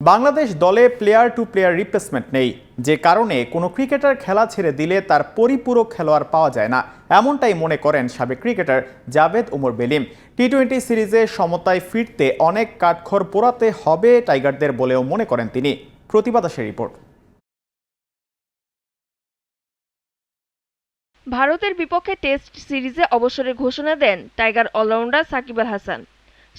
বাংলাদেশ দলে player two player replacement নেই। যে কারণে কোনো ক্রিকেটার খেলা ছেড়ে দিলে তার পরিপূরক খেলোয়াড় পাওয়া যায় না। এমনটাই মনে করেন সাবেক cricketer Javed Omar Belim. T twenty সিরিজে সমতায় ফিরতে অনেক কাঠখড় পোড়াতে হবে টাইগারদের বলেও মনে করেন তিনি। প্রতিবাদ আসে রিপোর্ট। ভারতের বিপক্ষে টেস্ট সিরিজে অবসরের ঘোষণা দেন টাইগার অলরাউন্ডার সাকিব আল হাসান।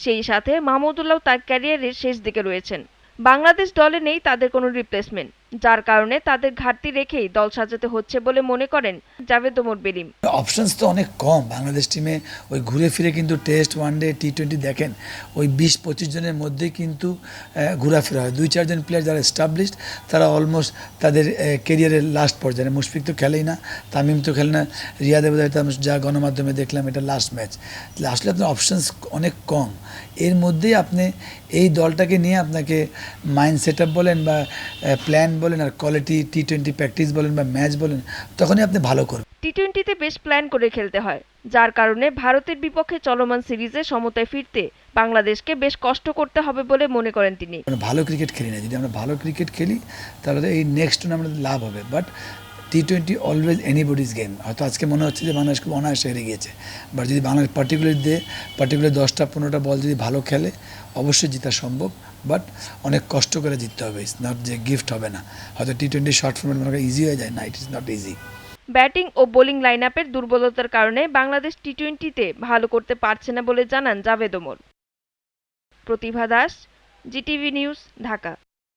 সেই সাথে মাহমুদুল্লাহ তার ক্যারিয়ারের শেষ দিকে রয়েছেন। বাংলাদেশ দলে নেই তাদের কোনো রিপ্লেসমেন্ট যার কারণে তাদের ঘাটতি রেখেই দল সাজাতে হচ্ছে বলে মনে করেন জাভেদ ওমর বেলিম অপশনস তো অনেক কম। বাংলাদেশ টিমে ওই ঘুরে ফিরে কিন্তু টেস্ট ওয়ানডে টি টোয়েন্টি দেখেন। ওই বিশ, পঁচিশ জনের মধ্যেই কিন্তু ঘোরাফেরা হয়। দুই চারজন প্লেয়ার যারা এস্টাবলিশড তারা অলমোস্ট তাদের কেরিয়ারের লাস্ট পর্যায়ে। মুশফিক তো খেলেই না, তামিম তো খেলে না, রিয়াদ যা গণমাধ্যমে দেখলাম, এটা লাস্ট ম্যাচ আসলে আপনার অপশনস অনেক কম। এর মধ্যেই আপনি এই দলটাকে নিয়ে আপনাকে মাইন্ড সেট বলেন বা প্ল্যান বলেন আর কোয়ালিটি টি টোয়েন্টি প্র্যাকটিস বলেন বা ম্যাচ বলেন তখনই আপনি ভালো করবেন। টি টোয়েন্টিতে বেশ প্ল্যান করে খেলতে হয় যার কারণে ভারতের বিপক্ষে চলমান সিরিজে সমতায় ফিরতে বাংলাদেশকে বেশ কষ্ট করতে হবে বলে মনে করেন তিনি। ভালো ক্রিকেট খেলি না যদি আমরা ভালো ক্রিকেট খেলি তাহলে এই নেক্সট টুর্নামেন্টে লাভ হবে। But T twenty always anybody's game হয়তো আজকে মনে হচ্ছে যে বাংলাদেশ খুব অনায়াসে হেরে গিয়েছে। বাট যদি বাংলাদেশ পার্টিকুলার দিয়ে পার্টিকুলার দশটা পনেরোটা বল যদি ভালো খেলে অবশ্যই জেতা সম্ভব। বাট অনেক কষ্ট করে জিততে হবে। ইটস নট যে গিফট হবে না। হয়তো টি টোয়েন্টি শর্ট ফর্মেট মনে ইজি হয়ে যায়। না it is not easy batting O bowling line আপের দুর্বলতার কারণে বাংলাদেশ টি টোয়েন্টিতে ভালো করতে পারছে না বলে জানান Javed Omar. Pratibha Das GTV news Dhaka